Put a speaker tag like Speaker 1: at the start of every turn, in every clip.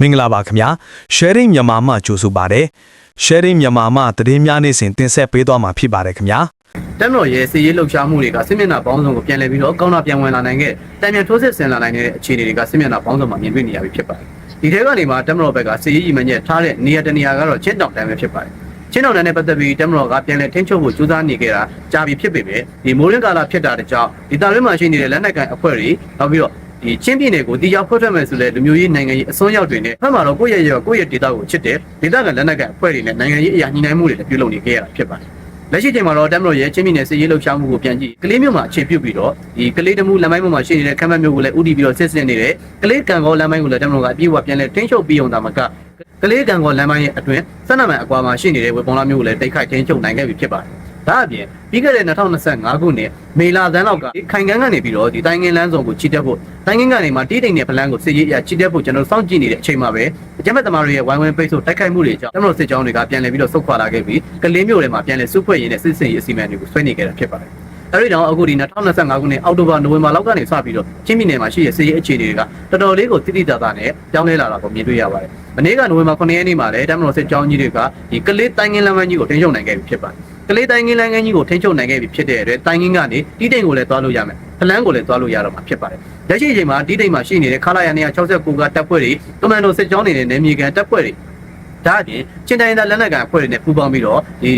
Speaker 1: မင်္ဂလာပါခင်ဗျာ sharing မြန်မာမှကြိုဆိုပါတယ် sharing မြန်မာမှသတင်းများနေ့စဉ်တင်ဆက်ပေးသွားမှာဖြစ်ပါတယ်ခင်ဗျာ
Speaker 2: တက်မတော်ရဲ့စီရေးလှုပ်ရှားမှုတွေကစစ်မျက်နှာပေါင်းစုံကိုပြန်လည်ပြီးတော့ကောင်းတာပြန်ဝင်လာနိုင်ခဲ့တံမြန်ထိုးစစ်ဆင်လာနိုင်တဲ့အခြေအနေတွေကစစ်မျက်နှာပေါင်းစုံမှာမြင်တွေ့နေရပြီဖြစ်ပါတယ်။ဒီထဲကနေမှာတက်မတော်ဘက်ကစီရေးကြီးမှညက်ထားတဲ့နေရာတနေရာကတော့ချင်းတောင်တန်းပဲဖြစ်ပါတယ်။ချင်းတောင်တန်းနဲ့ပတ်သက်ပြီးတက်မတော်ကပြန်လည်ထိန်းချုပ်ဖို့ကြိုးစားနေခဲ့တာကြာပြီဖြစ်ပေမဲ့ဒီမိုးရင်းကာလာဖြစ်တာတကြောင်ဒီတာရင်းမှာရှိနေတဲ့လက်နက်ကန်အဖွဲ့တွေနောက်ပြီးတော့ ဒီချင်းပြည်နယ်ကိုတရားဖွင့်ထွက်မယ်ဆိုတဲ့လူမျိုးရေးနိုင်ငံရေးအစွန်းရောက်တွေနဲ့ဖက်မှာတော့ကိုယ့်ရဲ့ရောကိုယ့်ရဲ့ဒေတာကိုချစ်တဲ့ဒေတာကလက်နက်ကန်အဖွဲ့တွေနဲ့နိုင်ငံရေးအရာညှိနှိုင်းမှုတွေလည်းပြုလုပ်နေခဲ့ရတာဖြစ်ပါတယ်။လက်ရှိချိန်မှာတော့တက်မတော်ရဲ့ချင်းပြည်နယ်စစ်ရေးလှုပ်ရှားမှုကိုပြန်ကြည့်ကလေးမျိုးမှာအခြေပြုပြီးတော့ဒီကလေးတမှုလမ်းမိုင်းပေါ်မှာရှိနေတဲ့ခမ်းမမျိုးကိုလည်းဥတီပြီးတော့စစ်စစ်နေတယ်ကလေးကံကောလမ်းမိုင်းကိုလည်းတက်မတော်ကအပြည့်အဝပြန်လဲတင်းချုပ်ပြီးအောင်တာမကကလေးကံကောလမ်းမိုင်းရဲ့အတွင်းဆက်နမိုင်အကွာမှာရှိနေတဲ့ဝေပုံလာမျိုးကိုလည်းတိတ်ခိုက်တင်းချုပ်နိုင်ခဲ့ပြီဖြစ်ပါတယ် ဒါအပြင်ပြီးခဲ့တဲ့2025ခုနှစ်မေလာသန်းလောက်ကခိုင်ကန်းကနေပြီးတော့ဒီတိုင်းငင်းလမ်းဆောင်ကိုချီတက်ဖို့တိုင်းငင်းကနေမှတီးတိမ်တဲ့ပလန်ကိုစစ်ရေးအရချီတက်ဖို့ကျွန်တော်စောင့်ကြည့်နေတဲ့အချိန်မှာပဲအကြမ်းဖက်သမားတွေရဲ့ဝိုင်းဝန်းပိတ်ဆို့တိုက်ခိုက်မှုတွေကြောင့်ကျွန်တော်စစ်ကြောင်းတွေကပြန်လည်ပြီးတော့ဆုတ်ခွာလာခဲ့ပြီးကလေးမျိုးတွေမှာပြန်လည်စုဖွဲ့ရင်းနဲ့စစ်စင်ရေးအစီအမံတွေကိုဆွဲနေခဲ့တာဖြစ်ပါတယ်အဲဒီတော့အခုဒီ2025ခုနှစ်အောက်တိုဘာနိုဝင်ဘာလောက်ကနေစပြီးတော့ချင်းပြည်နယ်မှာရှိတဲ့စစ်ရေးအခြေအနေတွေကတော်တော်လေးကိုတိတိကျကျနဲ့ပြောင်းလဲလာတာကိုမြင်တွေ့ရပါတယ်။မနေ့ကနိုဝင်ဘာ9ရက်နေ့မှာလည်းတမန်တော်စစ်ကြောင်းကြီးတွေကဒီကလေးတိုင်းငင်းလမ်းမကြီးကိုထိန်းချုပ်နိုင်ခဲ့ပြီဖြစ်ပါတယ်။ ကလေးတိုင်းငင်းလမ်းကြီးကိုထိန်းချုပ်နိုင်ခဲ့ပြီဖြစ်တဲ့အတွက်တိုင်းငင်းကနေတီးတိမ်ကိုလည်းသွားလို့ရမယ်။ဖလန်းကိုလည်းသွားလို့ရတော့မှာဖြစ်ပါတယ်။လက်ရှိအချိန်မှာတီးတိမ်မှာရှိနေတဲ့ခလာရ269ကတပ်ဖွဲ့တွေကမန်ဒိုစစ်ကြောင်းနေတဲ့နယ်မြေကန်တပ်ဖွဲ့တွေဒါအပြင်ချင်းတိုင်းသားလက်နက်ကန်အဖွဲ့တွေနဲ့ပူးပေါင်းပြီးတော့ဒီ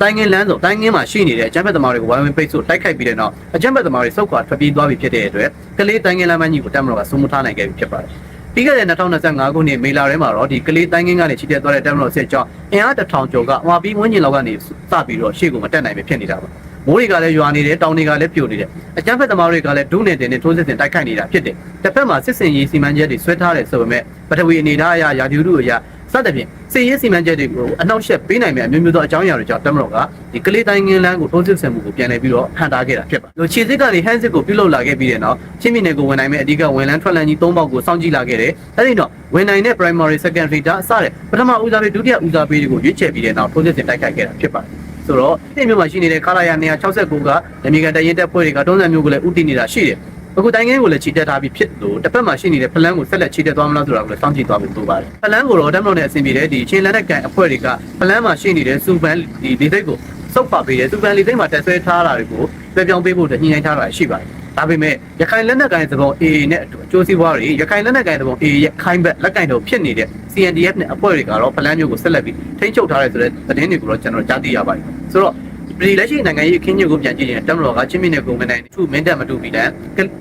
Speaker 2: တိုင်းငင်းလမ်းစုံတိုင်းငင်းမှာရှိနေတဲ့အကြမ်းဖက်သမားတွေကိုဝိုင်းဝန်းပိတ်ဆို့တိုက်ခိုက်ပြီးတဲ့နောက်အကြမ်းဖက်သမားတွေစုတ်ခွာထွက်ပြေးသွားပြီဖြစ်တဲ့အတွက်ကလေးတိုင်းငင်းလမ်းမကြီးကိုတက်မတော်ကစုံမထားနိုင်ခဲ့ပြီဖြစ်ပါတယ်။ ပြီးခဲ့တဲ့2025ခုနှစ်မေလထဲမှာတော့ဒီကလေးတိုင်းငင်းကနေချီတက်သွားတဲ့တက်မတော်စစ်ကြောင်းအင်အားတစ်ထောင်ကျော်ကဟွာပြီးဝန်းကျင်လောက်ကနေစပြီးတော့ရှေ့ကိုမတက်နိုင်ပဲဖြစ်နေတာပါ။မိုးတွေကလည်းရွာနေတယ်တောင်တွေကလည်းပြိုနေတယ်အကြမ်းဖက်သမားတွေကလည်းဒုနဲ့တင်နဲ့ထိုးစစ်ဆင်တိုက်ခိုက်နေတာဖြစ်တယ်တစ်ဖက်မှာစစ်စင်ရေးစီမံချက်တွေဆွဲထားတယ်ဆိုပေမဲ့ပထဝီအနေထားအရယာဒီဥတုအရ စသဖြင့်စစ်ရေးစီမံချက်တွေကိုအနောက်ရှက်ပေးနိုင်မယ့်အမျိုးမျိုးသောအကြောင်းအရာတွေကြောင့်တမတော်ကဒီကလေးတိုင်းငင်းလန်းကိုထိုးစစ်ဆင်မှုကိုပြန်လည်ပြီးတော့ဟန်တာခဲ့တာဖြစ်ပါတယ်။လို့ခြေစစ်ကနေဟန်စစ်ကိုပြုလုပ်လာခဲ့ပြီးတဲ့နောက်ချင်းပြည်နယ်ကိုဝင်နိုင်မယ့်အဓိကဝင်လန်းထွက်လန်းကြီး၃ပေါက်ကိုစောင့်ကြည့်လာခဲ့တယ်။အဲဒီတော့ဝင်နိုင်တဲ့ primary secondary ဒါအစတဲ့ပထမဦးစားပေးဒုတိယဦးစားပေးတွေကိုရွေးချယ်ပြီးတဲ့နောက်ထိုးစစ်ဆင်တိုက်ခိုက်ခဲ့တာဖြစ်ပါတယ်။ဆိုတော့ဒီမြို့မှာရှိနေတဲ့ခလာရ269ကဓမီကန်တရင်တပ်ဖွဲ့တွေကတွန်းဆန်မျိုးကိုလည်းဥတည်နေတာရှိတယ်။ အခုတိုင်းငင်းကိုလည်းခြေတက်ထားပြီးဖြစ်လို့တစ်ဖက်မှာရှိနေတဲ့ဖလန်းကိုဆက်လက်ခြေတက်သွားမလားဆိုတာကိုလည်းစောင့်ကြည့်သွားဖို့လိုပါတယ်။ဖလန်းကိုတော့တမလို့နဲ့အဆင်ပြေတဲ့ဒီချင်းလက်နက်ကန်အဖွဲ့တွေကဖလန်းမှာရှိနေတဲ့စူပန်ဒီလေသိက်ကိုစုပ်ပါပေးတယ်စူပန်လေသိက်မှာတက်ဆွဲထားတာတွေကိုပြပြောင်းပေးဖို့ညှိနှိုင်းထားတာရှိပါတယ်။ဒါပေမဲ့ရခိုင်လက်နက်ကိုင်သဘော AA နဲ့အကျိုးစီးပွားတွေရခိုင်လက်နက်ကိုင်သဘော AA ရဲ့ခိုင်းဘက်လက်ကင်တော့ဖြစ်နေတဲ့ CNDF နဲ့အဖွဲ့တွေကတော့ဖလန်းမျိုးကိုဆက်လက်ပြီးထိန်းချုပ်ထားတယ်ဆိုတဲ့သတင်းတွေကိုတော့ကျွန်တော်ကြားသိရပါတယ်။ဆိုတော့ ဒီလက်ရှိနိုင်ငံရေးအခင်းညွတ်ကိုပြန်ကြည့်ရင်တမတော်ကချင်းမြင့်တဲ့ကုန်မနိုင်သူမင်းတက်မတူပြီးလန်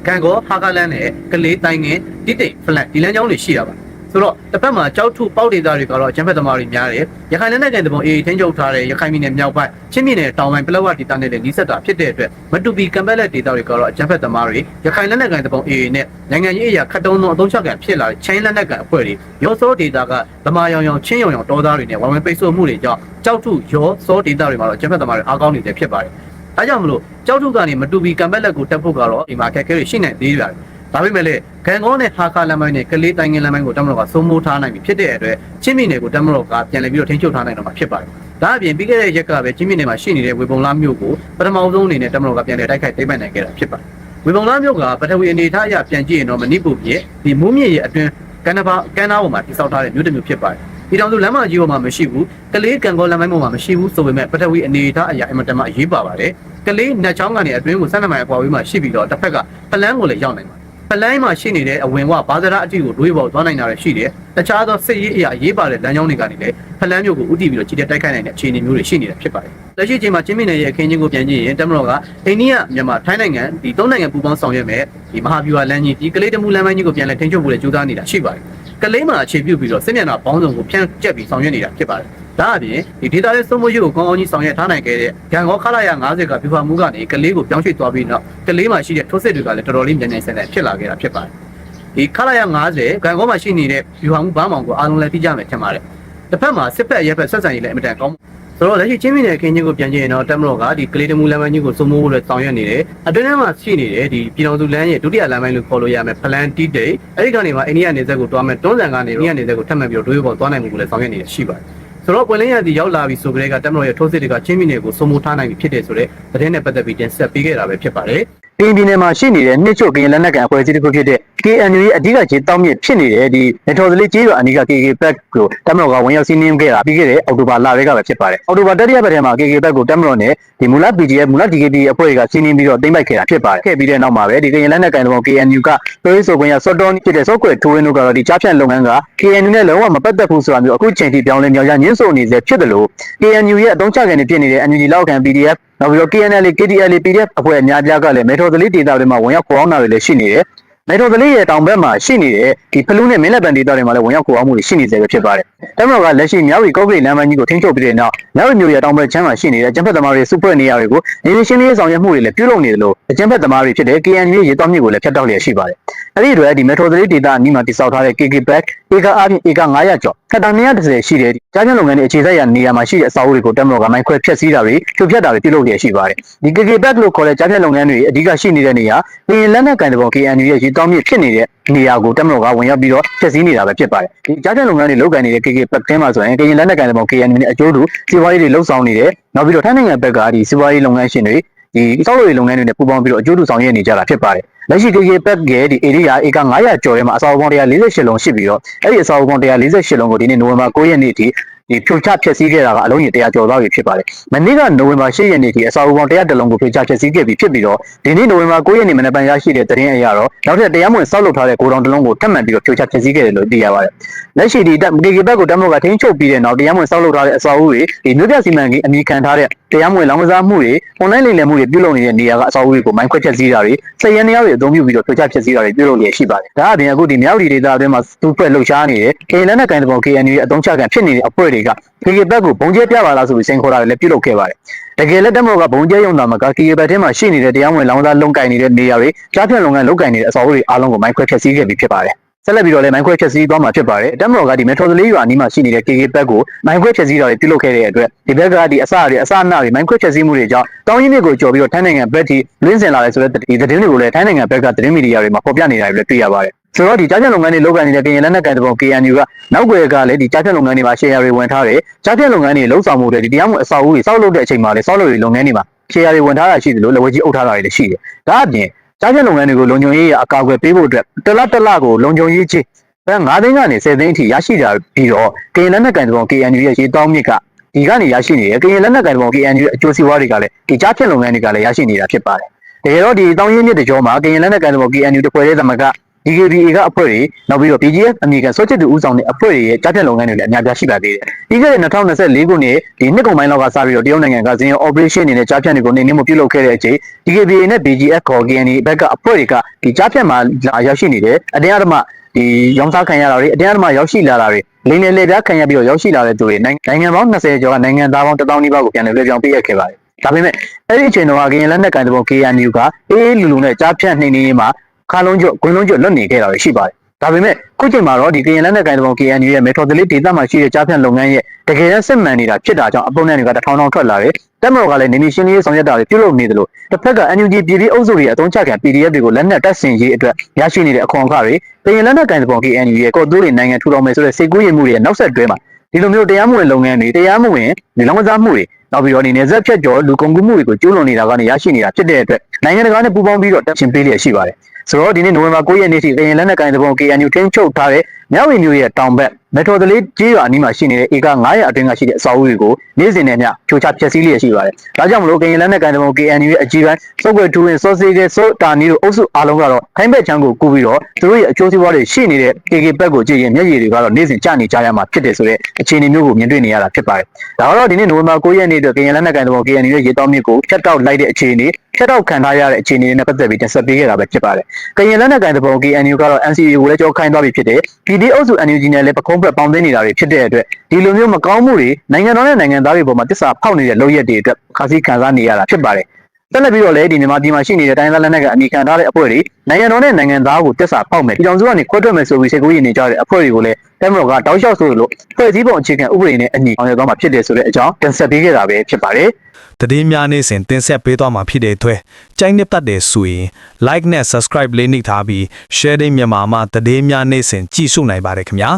Speaker 2: ကန်ကောဟာကလန်နဲ့ကလေးတိုင်းငင်တိတိတ်ဖလန်ဒီလမ်းကြောင်းတွေရှိတာပါ ဆိုတော့တစ်ဖက်မှာကြောက်ထုပေါက်ဒေသတွေကတော့အချမ်းဖက်သမားတွေများတယ်ရခိုင်လက်နက်ကန်တပုံအေးထင်းချုပ်ထားတဲ့ရခိုင်ပြည်နယ်မြောက်ပိုင်းချင်းပြည်နယ်တောင်ပိုင်းပလောဝဒေသနဲ့လည်းနီးစပ်တာဖြစ်တဲ့အတွက်မတူပီကံပက်လက်ဒေသတွေကတော့အချမ်းဖက်သမားတွေရခိုင်လက်နက်ကန်တပုံအေးနဲ့နိုင်ငံရေးအရာခတ်တုံးသောအသုံးချကန်ဖြစ်လာတဲ့ချင်းလက်နက်ကန်အဖွဲ့တွေရောစောဒေသကဗမာရောင်ရောင်ချင်းရောင်ရောင်တောသားတွေနဲ့ဝိုင်းဝန်းပိတ်ဆို့မှုတွေကြောင့်ကြောက်ထုရောစောဒေသတွေမှာတော့အချမ်းဖက်သမားတွေအားကောင်းနေတယ်ဖြစ်ပါတယ်။ဒါကြောင့်မလို့ကြောက်ထုကနေမတူပီကံပက်လက်ကိုတက်ဖို့ကတော့ဒီမှာအခက်အခဲတွေရှိနေသေးတယ်။ ဒါပေမဲ့လည်းဂန်ကောနဲ့ဟာခါလမ်းပိုင်းနဲ့ကလေးတိုင်းငင်းလမ်းပိုင်းကိုတမတော်ကစိုးမိုးထားနိုင်ပြီဖြစ်တဲ့အတွက်ချင်းပြည်နယ်ကိုတမတော်ကပြန်လည်ပြီးတော့ထိန်းချုပ်ထားနိုင်တော့မှာဖြစ်ပါတယ်။ဒါအပြင်ပြီးခဲ့တဲ့ရက်ကပဲချင်းပြည်နယ်မှာရှိနေတဲ့ဝေပုံလားမြို့ကိုပထမဆုံးအနေနဲ့တမတော်ကပြန်လည်တိုက်ခိုက်သိမ်းပိုက်နိုင်ခဲ့တာဖြစ်ပါတယ်။ဝေပုံလားမြို့ကပထဝီအနေထားအရပြန်ကြည့်ရင်တော့မနိပူပြည်ဒီမိုးမြင့်ရဲ့အတွင်းကန်နာဘာကန်နာပေါ်မှာတည်ဆောက်ထားတဲ့မြို့တစ်မြို့ဖြစ်ပါတယ်။ဒီတောင်စုလမ်းမကြီးပေါ်မှာမရှိဘူးကလေးကံကောလမ်းပိုင်းပေါ်မှာမရှိဘူးဆိုပေမဲ့ပထဝီအနေထားအရာအင်မတန်မှအရေးပါပါတယ်။ကလေးနတ်ချောင်းကနေအတွင်းကိုဆက်နမိုင်အကွာဝေးမှာရှိပြီးတော့တစ်ဖက်ကပလန်းကိုလည်းရောက်နိုင်ပါတယ်။ ပလိုင်းမှာရှိနေတဲ့အဝင်ဝဘာသာရအတိကိုတွေးပေါ်သွားနိုင်တာလည်းရှိတယ်။တခြားသောစစ်ရေးအရာအရေးပါတဲ့လမ်းကြောင်းတွေကနေလည်းဖလန်းမျိုးကိုဥတီပြီးတော့ကြီးတဲ့တိုက်ခိုက်နိုင်တဲ့အခြေအနေမျိုးတွေရှိနေတာဖြစ်ပါတယ်။လက်ရှိအချိန်မှာချင်းမြင့်နယ်ရဲ့အခင်းချင်းကိုပြန်ကြည့်ရင်တမတော်ကအိန္ဒိယမြန်မာထိုင်းနိုင်ငံဒီသုံးနိုင်ငံပူးပေါင်းဆောင်ရွက်မဲ့ဒီမဟာဗျူဟာလမ်းကြီးဒီကလေးတမှုလမ်းပိုင်းကြီးကိုပြန်လည်ထိန်းချုပ်ဖို့လည်းကြိုးစားနေတာရှိပါတယ်။ကလေးမှာအခြေပြုပြီးတော့စစ်မျက်နှာပေါင်းစုံကိုဖြန့်ကျက်ပြီးဆောင်ရွက်နေတာဖြစ်ပါတယ်။ ဒါအပြင်ဒီဒေတာရဲ့စုံမရေးကိုကောင်းကောင်းကြီးဆောင်ရွက်ထားနိုင်ခဲ့တဲ့ဂန်ကောခလာရ90ကပြူဟာမှုကနေကလေးကိုပြောင်းရွှေ့သွားပြီးတော့ကလေးမှာရှိတဲ့ထိုးစစ်တွေကလည်းတော်တော်လေးမြန်မြန်ဆန်ဆန်ဖြစ်လာခဲ့တာဖြစ်ပါတယ်။ဒီခလာရ90ဂန်ကောမှာရှိနေတဲ့ပြူဟာမှုဘာမှောင်ကိုအားလုံးလည်းသိကြမယ်ထင်ပါတယ်။တစ်ဖက်မှာစစ်ဖက်ရဲဖက်ဆက်ဆံရေးလည်းအင်မတန်ကောင်းဆိုတော့လက်ရှိချင်းပြည်နယ်ခင်းချင်းကိုပြန်ကြည့်ရင်တော့တက်မတော်ကဒီကလေးတမူလမ်းပိုင်းကြီးကိုစုံမိုးဖို့လည်းဆောင်ရွက်နေတယ်။အတွင်းထဲမှာရှိနေတဲ့ဒီပြည်တော်စုလမ်းရဲ့ဒုတိယလမ်းပိုင်းလို့ခေါ်လို့ရမယ်ဖလန်တီတေအဲဒီကနေမှအိန္ဒိယနေဆက်ကိုတွားမယ်တွန်းဆန်ကနေအိန္ဒိယနေဆက်ကိုထပ်မံပြီးတော့ဒွေးပေါ်သွားနိုင်မှုကိုလည်းဆောင်ရွက်နေရရှိပါတယ်။ ဆိုတော့ပွင့်လင်းရသည်ရောက်လာပြီဆိုကြတဲ့ကတက်မတော်ရဲ့ထိုးစစ်တွေကချင်းပြည်နယ်ကိုစုံမိုးထားနိုင်ပြီဖြစ်တဲ့ဆိုတဲ့သတင်းနဲ့ပတ်သက်ပြီးတင်ဆက်ပေးခဲ့တာပဲဖြစ်ပါတယ်။
Speaker 3: ကရင်ပြည်နယ်မှာရှိနေတဲ့နှစ်ချုပ်ကရင်လက်နက်ကန်အဖွဲ့အစည်းတစ်ခုဖြစ်တဲ့ KNU ရဲ့အဓိကခြေတောင်းမြစ်ဖြစ်နေတဲ့ဒီနေတော်သလေးကြီးရွာအနီးက KK Back ကိုတမတော်ကဝင်ရောက်စီးနင်းခဲ့တာပြီးခဲ့တဲ့အောက်တိုဘာလတွေကပဲဖြစ်ပါတယ်အောက်တိုဘာတတိယပတ်ထဲမှာ KK Back ကိုတမတော်နဲ့ဒီမူလ PGF မူလ DKB အဖွဲ့တွေကစီးနင်းပြီးတော့တိမ့်ပိုက်ခဲ့တာဖြစ်ပါတယ်ခဲ့ပြီးတဲ့နောက်မှာပဲဒီကရင်လက်နက်ကန်တော် KNU ကပြောရေးဆိုခွင့်ရစော့တော်ဖြစ်တဲ့စော့ကွယ်ထိုးရင်းတို့ကတော့ဒီကြားဖြတ်လုပ်ငန်းက KNU နဲ့လုံးဝမပတ်သက်ဘူးဆိုတာမျိုးအခုချိန်ထိပြောင်းလဲမြောက်ရညှင်းဆိုနေစေဖြစ်တယ်လို့ KNU ရဲ့အသုံးချခံနေဖြစ်နေတဲ့ NUG လောက်ခံ PDF နောက်ပြီးတော့ KNL KDL PDF အဖွဲ့အများပြားကလည်းမေထော်သလေးဒေတာတွေမှာဝင်ရောက်ခေါင်းတာတွေလည်းရှိနေတယ် မေထော်သလေးရဲ့တောင်ဘက်မှာရှိနေတဲ့ဒီဖလူးနဲ့မင်းလက်ပံဒေတာတွေမှာလည်းဝင်ရောက်ခေါင်းမှုတွေရှိနေစေပဲဖြစ်ပါတယ်။တမတော်ကလက်ရှိမြောက်ရီကော့ဂရိတ်လမ်းမကြီးကိုထိန်းချုပ်ပြီးတဲ့နောက်မြောက်ရီမြို့ရဲ့တောင်ဘက်ချမ်းမှာရှိနေတဲ့ကျန်းဖက်သမားတွေစုဖွဲ့နေရတွေကိုနေနေရှင်းလင်းဆောင်ရွက်မှုတွေလည်းပြုလုပ်နေတယ်လို့ကျန်းဖက်သမားတွေဖြစ်တဲ့ KNU ရဲ့ရေတောင်းမြစ်ကိုလည်းဖျက်တောက်လျက်ရှိပါတယ်။အဲဒီအတွက်ဒီမေထော်သလေးဒေတာအနီးမှာတိစောက်ထားတဲ့ KK Back ဧကအားဖြင့်ဧက900ကျော်ခက်တာ230ရှိတဲ့ကြားပြန်လုပ်ငန်းတွေအခြေစိုက်ရာနေရာမှာရှိတဲ့အစာအုပ်တွေကိုတမတော်ကမိုင်းခွဲဖျက်ဆီးတာတွေဖြိုဖျက်တာတွေပြုလုပ်လျက်ရှိပါတယ်ဒီ KK Back လို့ခေါ်တဲ့ကြားပြန်လုပ်ငန်းတွေအဓိကရှိနေတဲ့နေရာပြင်လက်နက်ကန်တဲ့ပေါ် KNU ရဲ့ရေတောင်းမြစ်ဖြစ်နေတဲ့နေရာကိုတမတော်ကဝင်ရောက်ပြီးတော့ဖျက်ဆီးနေတာပဲဖြစ်ပါတယ်ဒီကြားပြန်လုပ်ငန်းတွေလုပ်ကန်နေတဲ့ KK Back ထဲမှာဆိုရင်ကရင်လက်နက်ကန်တဲ့ပေါ် KNU နဲ့အကျိုးတူစီးပွားရေးတွေလှုပ်ဆောင်နေတယ်နောက်ပြီးတော့ထိုင်းနိုင်ငံဘက်ကဒီစီးပွားရေးလုပ်ငန်းရှင်တွေဒီစောက်လို့ရေးလုပ်ငန်းတွေနဲ့ပူးပေါင်းပြီးတော့အကျိုးတူဆောင်ရွက်နေကြတာဖြစ်ပါတယ်လက်ရှိ KK Pack ရဲ့ဒီ area ဧက900ကျော်ထဲမှာအစာအုပ်ပေါင်း148လုံးရှိပြီးတော့အဲ့ဒီအစာအုပ်ပေါင်း148လုံးကိုဒီနေ့နိုဝင်ဘာ9ရက်နေ့ထိ ဒီဖြိုချဖျက်ဆီးခဲ့တာကအလုံးကြီး100ကျော်သွားပြီဖြစ်ပါတယ်။မနေ့ကနိုဝင်ဘာ10ရက်နေ့ထိအစာအုပ်ပေါင်း100လုံးကိုဖြိုချဖျက်ဆီးခဲ့ပြီဖြစ်ပြီးတော့ဒီနေ့နိုဝင်ဘာ9ရက်နေ့မနက်ပိုင်းရရှိတဲ့သတင်းအရတော့နောက်ထပ်တရားမဝင်စောက်လုပ်ထားတဲ့ကိုတောင်တစ်လုံးကိုထပ်မံပြီးတော့ဖြိုချဖျက်ဆီးခဲ့တယ်လို့သိရပါတယ်။လက်ရှိဒီ KK Pack ကိုတမလို့ကထိန်းချုပ်ပြီးတဲ့နောက်တရားမဝင်စောက်လုပ်ထားတဲ့အစာအုပ်တွေဒီမြို့ပြစီမံကိန်းအမိခံထားတဲ့တရားမဝင်လောင်ကစားမှုတွေ online လိမ်လည်မှုတွေပြုလုပ်နေတဲ့နေရာကအစာအုပ်တွေကိုမိုင်းခွဲဖျက်ဆီးတာတွေစက်ရန်နေရာတွေအသုံးပြုပြီးတော့ဖြိုချဖျက်ဆီးတာတွေပြုလုပ်လျက်ရှိပါတယ်။ဒါအပြင်အခုဒီမြောက်ဒီဒေသအတွင်းမှာသူ့ဖွဲ့လှုပ်ရှားနေတဲ့ KN လက်နက်ကိုင်တဘော KNU ရဲ့အသုံးချခံဖြစ်နေတဲ့အဖွဲ့တွေက KK ဘက်ကိုဘုံကျဲပြပါလားဆိုပြီးစိန်ခေါ်တာတွေလည်းပြုလုပ်ခဲ့ပါတယ်။တကယ်လက်တက်မောကဘုံကျဲရုံတာမှာက KK ဘက်ထဲမှာရှိနေတဲ့တရားမဝင်လောင်စားလုံးကင်နေတဲ့နေရာတွေကြားဖြတ်လုပ်ငန်းလုပ်ကင်နေတဲ့အစာအုပ်တွေအားလုံးကိုမိုင်းခွဲဖျက်ဆီးခဲ့ပြီးဖြစ်ပါတယ်။ဆက်လက်ပြီးတော့လည်းမိုင်းခွဲဖြက်စီးသွားမှာဖြစ်ပါတယ်။တက်မတော်ကဒီမေထရိုသလေးရွာအနီးမှာရှိနေတဲ့ KK ဘက်ကိုမိုင်းခွဲဖြက်စီးတာတွေပြုလုပ်ခဲ့တဲ့အတွက်ဒီဘက်ကဒီအစတွေအစအနတွေမိုင်းခွဲဖြက်စီးမှုတွေကြောင့်တောင်းရင်းမြစ်ကိုကျော်ပြီးတော့ထိုင်းနိုင်ငံဘက်ထိလွင်းစင်လာတယ်ဆိုတဲ့ဒီသတင်းတွေကိုလည်းထိုင်းနိုင်ငံဘက်ကသတင်းမီဒီယာတွေမှာဖော်ပြနေတာတွေလည်းတွေ့ရပါတယ်။ ဆိုတော့ဒီကြားဖြတ်လုပ်ငန်းတွေလုပ်ကိုင်နေတဲ့ကရင်လက်နက်ကန်တပုံ KNU ကနောက်ွယ်ကလည်းဒီကြားဖြတ်လုပ်ငန်းတွေမှာ share တွေဝင်ထားတယ်။ကြားဖြတ်လုပ်ငန်းတွေလှုပ်ဆောင်မှုတွေဒီတရားမှုအဆောက်အဦတွေစောက်လုပ်တဲ့အချိန်မှာလည်းစောက်လုပ်ရေးလုပ်ငန်းတွေမှာ share တွေဝင်ထားတာရှိတယ်လို့လက်ဝဲကြီးအုပ်ထားတာတွေလည်းရှိတယ်။ဒါအပြင်ကြားဖြတ်လုပ်ငန်းတွေကိုလုံခြုံရေးအကာအကွယ်ပေးဖို့အတွက်တစ်လတစ်လကိုလုံခြုံရေးချင်းဘယ်9သိန်းကနေ10သိန်းအထိရရှိတာပြီးတော့ကရင်လက်နက်ကန်တပုံ KNU ရဲ့ရေတောင်းမြစ်ကဒီကနေရရှိနေတယ်ကရင်လက်နက်ကန်တပုံ KNU ရဲ့အကျိုးစီးပွားတွေကလည်းဒီကြားဖြတ်လုပ်ငန်းတွေကလည်းရရှိနေတာဖြစ်ပါတယ်တကယ်တော့ဒီတောင်းရင်းမြစ်တကြောမှာကရင်လက်နက်ကန်တပုံ KNU တဖွဲ့တဲ့သမက DKBA ကအဖွဲ့တွေနောက်ပြီးတော့ BGF အမေရိကန်စောချစ်တူဦးဆောင်တဲ့အဖွဲ့တွေရဲ့ကြားဖြတ်လုပ်ငန်းတွေလည်းအများပြားရှိပါသေးတယ်။ပြီးခဲ့တဲ့2024ခုနှစ်ဒီနှစ်ကုန်ပိုင်းလောက်ကစပြီးတော့တရုတ်နိုင်ငံကဇင်ရော operation အနေနဲ့ကြားဖြတ်တွေကိုနေနေမပြုလုပ်ခဲ့တဲ့အချိန် DKBA နဲ့ BGF ခေါ် KNI ဘက်ကအဖွဲ့တွေကဒီကြားဖြတ်မှာလာရောက်ရှိနေတယ်အတင်းအဓမ္မဒီရောင်းစားခံရတာတွေအတင်းအဓမ္မရောက်ရှိလာတာတွေလိမ့်နေလေပြားခံရပြီးတော့ရောက်ရှိလာတဲ့သူတွေနိုင်ငံပေါင်း20ကျော်ကနိုင်ငံသားပေါင်း1000နီးပါးကိုပြန်လည်လွှဲပြောင်းပေးရခဲ့ပါတယ်။ဒါပေမဲ့အဲ့ဒီအချိန်တုန်းကကရင်လက်နက်ကန်တဲ့ပုံ KNU ကအေးအေးလူလူနဲ့ကြားဖြတ်နှိမ့်နေရေးမှာ ခါလုံးကျွတ်ဂွင်းလုံးကျွတ်လွတ်နေခဲ့တာတွေရှိပါတယ်။ဒါပေမဲ့ခုချိန်မှာတော့ဒီကရင်လက်နက်ကိုင်တပုံ KNU ရဲ့ Metro 3ဒေသမှာရှိတဲ့ကြားဖြတ်လုပ်ငန်းရဲ့တကယ်တမ်းစစ်မှန်နေတာဖြစ်တာကြောင့်အပုံနဲ့တွေကတထောင်ထောင်ထွက်လာတယ်။တက်မတော်ကလည်းနေနေရှင်းလင်းရေးဆောင်ရွက်တာတွေပြုလုပ်နေတယ်လို့တစ်ဖက်က NUG ပြည်ပြည်အုပ်စုတွေအသုံးချခံ PDF တွေကိုလက်နက်တပ်ဆင်ရေးအတွက်ရရှိနေတဲ့အခွန်အခါတွေကရင်လက်နက်ကိုင်တပုံ KNU ရဲ့ကော့တိုးတွေနိုင်ငံထူထောင်မယ်ဆိုတဲ့စိတ်ကူးရင်မှုတွေရဲ့နောက်ဆက်တွဲမှာဒီလိုမျိုးတရားမဝင်လုပ်ငန်းတွေတရားမဝင်ဒီလောင်ကစားမှုတွေနောက်ပြီးတော့ဒီနေဆက်ဖြတ်ကျော်လူကုန်ကူးမှုတွေကိုကျူးလွန်နေတာကနေရရှိနေတာဖြစ်တဲ့အတွက်နိုင်ငံတကာနဲ့ပူးပေါင်းပြီးတော့တက်ရှင်ပေးလျက်ရှိပါတယ် ဆိုတော့ဒီနေ့နိုဝင်ဘာ9ရက်နေ့ထိကရင်လက်နက်ကိုင်သဘော KNU ထင်းချုပ်ထားတဲ့မြောက်ဝီမျိုးရဲ့တောင်ဘက်မက်ထရိုသလေးကြေးရွာအနီးမှာရှိနေတဲ့ဧက900အတွင်းကရှိတဲ့အစာအုပ်တွေကိုနေ့စဉ်နဲ့မျှဖြိုချဖျက်ဆီးလျက်ရှိပါတယ်။ဒါကြောင့်မလို့ကရင်လက်နက်ကိုင်သဘော KNU ရဲ့အကြီးပိုင်းစုပ်ွယ်ထူရင်စောစေးကဲစောတာနီတို့အုပ်စုအားလုံးကတော့ထိုင်းဘက်ချမ်းကိုကူပြီးတော့သူတို့ရဲ့အကျိုးစီးပွားတွေရှိနေတဲ့ KK ဘက်ကိုကြည့်ရင်မျက်ရည်တွေကတော့နေ့စဉ်ကျနေကြရမှာဖြစ်တယ်ဆိုတဲ့အခြေအနေမျိုးကိုမြင်တွေ့နေရတာဖြစ်ပါတယ်။ဒါကတော့ဒီနေ့နိုဝင်ဘာ9ရက်နေ့အတွက်ကရင်လက်နက်ကိုင်သဘော KNU ရဲ့ရေတောင်းမြစ်ကိုဖြတ်တောက်လိုက်တဲ့အခြေအနေ ဖြတ်တောက်ခံထားရတဲ့အခြေအနေတွေနဲ့ပတ်သက်ပြီးတင်ဆက်ပေးခဲ့တာပဲဖြစ်ပါတယ်။ကရင်လက်နက်ကိုင်သဘော KNU ကတော့ NCA ကိုလည်းကြောခိုင်းသွားပြီဖြစ်တယ်။ PD အုပ်စု NUG နဲ့လည်းပခုံးဖက်ပေါင်းသိနေတာတွေဖြစ်တဲ့အတွက်ဒီလိုမျိုးမကောင်းမှုတွေနိုင်ငံတော်နဲ့နိုင်ငံသားတွေပေါ်မှာတစ္ဆာဖောက်နေတဲ့လုပ်ရက်တွေအတွက်ခါးစည်းခံစားနေရတာဖြစ်ပါတယ်။ဆက်လက်ပြီးတော့လည်းဒီမြန်မာပြည်မှာရှိနေတဲ့တိုင်းသားလက်နက်ကအမိခံထားတဲ့အဖွဲ့တွေနိုင်ငံတော်နဲ့နိုင်ငံသားကိုတစ္ဆာဖောက်မယ်ပြည်ထောင်စုကနေခွဲထွက်မယ်ဆိုပြီးစိတ်ကူးရင်နေကြတဲ့အဖွဲ့တွေကိုလည်းတမတော်ကတောက်လျှောက်ဆိုလို့ဖွဲ့စည်းပုံအခြေခံဥပဒေနဲ့အညီအောင်ရသွားမှာဖြစ်တယ်ဆိုတဲ့အကြောင်းတင်ဆက်ပေးခဲ့တာပဲဖြစ်ပါတယ်။
Speaker 1: တည်င်းများနေစဉ်တင်ဆက်ပေးသွားမှာဖြစ်တဲ့အတွက်ကြိုက်နှစ်ပတ်တယ်ဆိုရင် like နဲ့ subscribe လေးနှိပ်ထားပြီး sharing မြန်မာမှာတည်င်းများနေစဉ်ကြည့်ရှုနိုင်ပါတယ်ခင်ဗျာ